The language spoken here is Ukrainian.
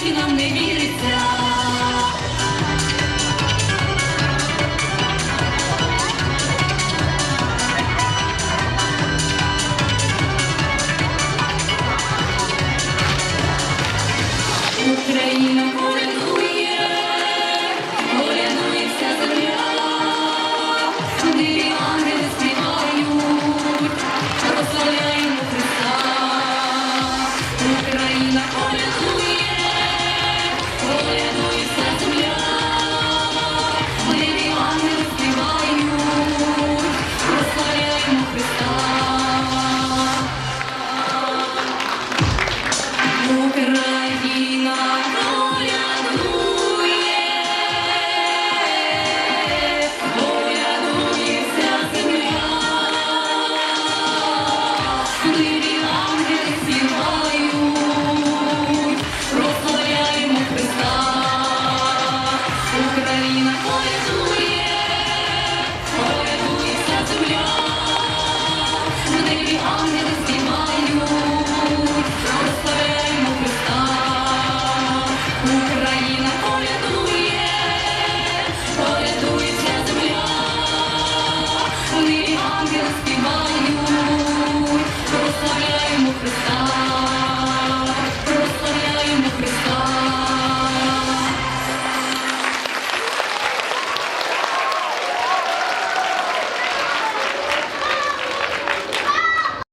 тільки нам не віриться. Україна порятує, порятує вся земля, Сюди ангели співають, прославляємо Христа. Україна порятує. star. superstar.